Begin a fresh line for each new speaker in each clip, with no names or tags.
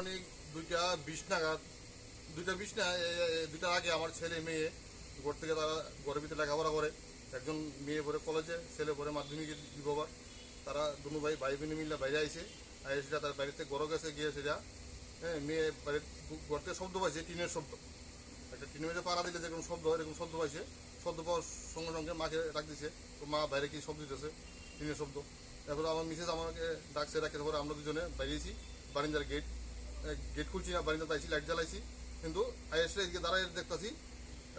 কাটিয়েছে দুইটা বিশ নাগাদ, দুইটা বিশ না দুইটার আগে আমার ছেলে মেয়ে, ঘর থেকে তারা ঘরের ভিতরে লেখাপড়া করে। একজন মেয়ে পরে কলেজে, ছেলে পরে মাধ্যমিকে আবার। তারা দুনু ভাই ভাই বোন মিলে বাইরে আইছে আর সেটা তার বাড়িতে গরো গেছে, গিয়ে সেটা হ্যাঁ মেয়ে বাড়ির থেকে শব্দ পাইছে, টিনের শব্দ। একটা টিনের মধ্যে পাড়া দিলে যেরকম শব্দ হয়, এরকম শব্দ পাইছে। শব্দ পাওয়ার সঙ্গে সঙ্গে মাকে ডাক দিছে তো মা বাইরে কি শব্দ দিতেছে? টিনের শব্দ। তারপরে আমার মিসেস আমাকে ডাকছে ডাকে তারপরে আমরা দুজনে বেরিয়েছি বারিন্দার গেট গেট খুলছি না বারিন্দা পাইছি লাইট জ্বালাইছি। কিন্তু আইএসএ এদিকে দাঁড়াই দেখতেছি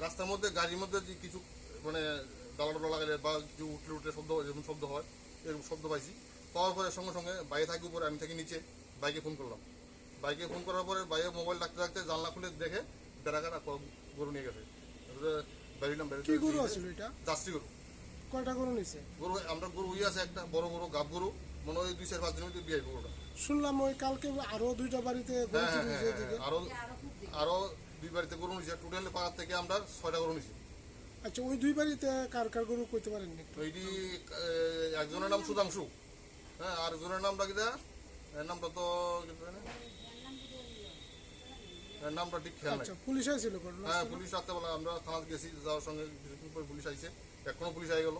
রাস্তার মধ্যে গাড়ির মধ্যে যে কিছু মানে ডালা ডালা লাগালে বা কিছু উঠলে উঠলে শব্দ হয় যেরকম শব্দ হয় এরকম শব্দ পাইছি। পাওয়ার পরে সঙ্গে সঙ্গে বাইরে থাকি উপরে আমি থাকি নিচে বাইকে ফোন করলাম। বাইকে ফোন করার পরে বাইরে মোবাইল রাখতে রাখতে জানলা খুলে দেখে বেড়াকাটা গরু নিয়ে গেছে। বেরিলাম
গরু এটা?
জার্সি গরু।
কয়টা গরু নিছে?
গরু আমরা গরু ইয়ে আছে একটা বড় বড় গাব গরু। মনে হয় দুই চার পাঁচ দিনের মধ্যে বিয়ে গরুটা
শুনলাম ওই কালকে আরও দুইটা বাড়িতে
হ্যাঁ হ্যাঁ হ্যাঁ আরও আরও দুই বাড়িতে গরু নিছে টোটাল পাড়ার থেকে আমরা ছয়টা গরু নিছি।
আচ্ছা ওই দুই বাড়িতে কার কার গরু কইতে
এইটি আহ, একজনের নাম সুধাংশু। হ্যাঁ আর একজনের নামটা কিটা এর নামটা তো এর নামটা ঠিক খেয়াল
আচ্ছা পুলিশ আইছিল
হ্যাঁ পুলিশ রাত্রেবেলা আমরা থানা গেছি যাওয়ার সঙ্গে কিছুক্ষণ পরে পুলিশ আইছে। এখনও পুলিশ আই গেল।